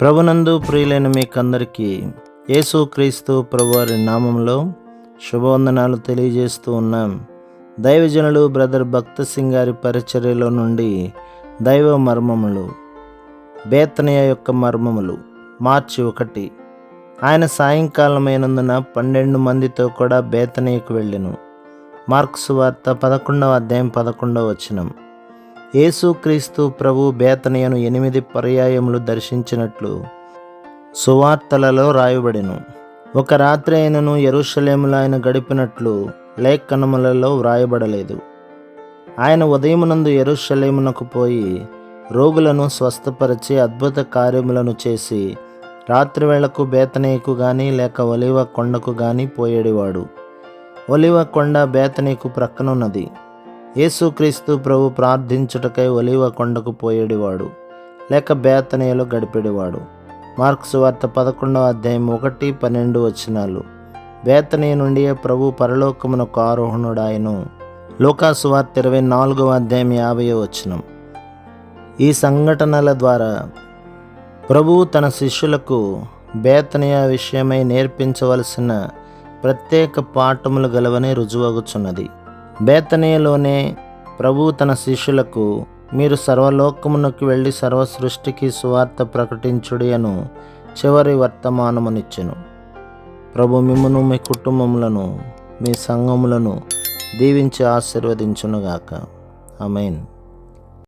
ప్రభునందు ప్రియులైన మీకందరికీ యేసుక్రీస్తు ప్రభువారి నామంలో శుభవందనాలు తెలియజేస్తూ ఉన్నాం. దైవజనులు బ్రదర్ భక్త సింగ్ గారి పరిచర్యలో నుండి దైవ మర్మములు బేతనయ యొక్క మర్మములు మార్చి ఒకటి. ఆయన సాయంకాలమైనందున పన్నెండు మందితో కూడా బేతనీయకు వెళ్ళెను. మార్క్స్ వార్త పదకొండవ అధ్యాయం పదకొండవ వచనం. యేసుక్రీస్తు ప్రభు బేతనియను ఎనిమిది పర్యాయములు దర్శించినట్లు సువార్తలలో రాయబడెను. ఒక రాత్రి అయినను ఎరుషలేములో ఆయన గడిపినట్లు లేఖనములలో వ్రాయబడలేదు. ఆయన ఉదయమునందు ఎరుషలేమునకు పోయి రోగులను స్వస్థపరిచి అద్భుత కార్యములను చేసి రాత్రివేళకు బేతనీకు కానీ లేక ఒలివ కొండకు కానీ పోయేడివాడు. ఒలివ కొండ బేతనీకు ప్రక్కనున్నది. యేసుక్రీస్తు ప్రభు ప్రార్థించుటకై ఒలివ కొండకు పోయేడివాడు లేక బేతనీయలో గడిపేడివాడు. మార్క్స్ వార్త పదకొండవ అధ్యాయం ఒకటి పన్నెండు వచనాలు. బేతనీ నుండి ప్రభు పరలోకమునకు ఆరోహణుడాయను. లోకాసు వార్త ఇరవై నాలుగవ అధ్యాయం యాభై వచనం. ఈ సంఘటనల ద్వారా ప్రభువు తన శిష్యులకు బేతనీయ విషయమై నేర్పించవలసిన ప్రత్యేక పాఠములు గలవని రుజువగుచున్నది. బేతనీయలోనే ప్రభు తన శిష్యులకు మీరు సర్వలోకమునకు వెళ్ళి సర్వ సృష్టికి సువార్త ప్రకటించుడి అను చివరి వర్తమానమునిచ్చెను. ప్రభు మిమ్మును మీ కుటుంబములను మీ సంఘములను దీవించి ఆశీర్వదించునుగాక. ఆమెన్.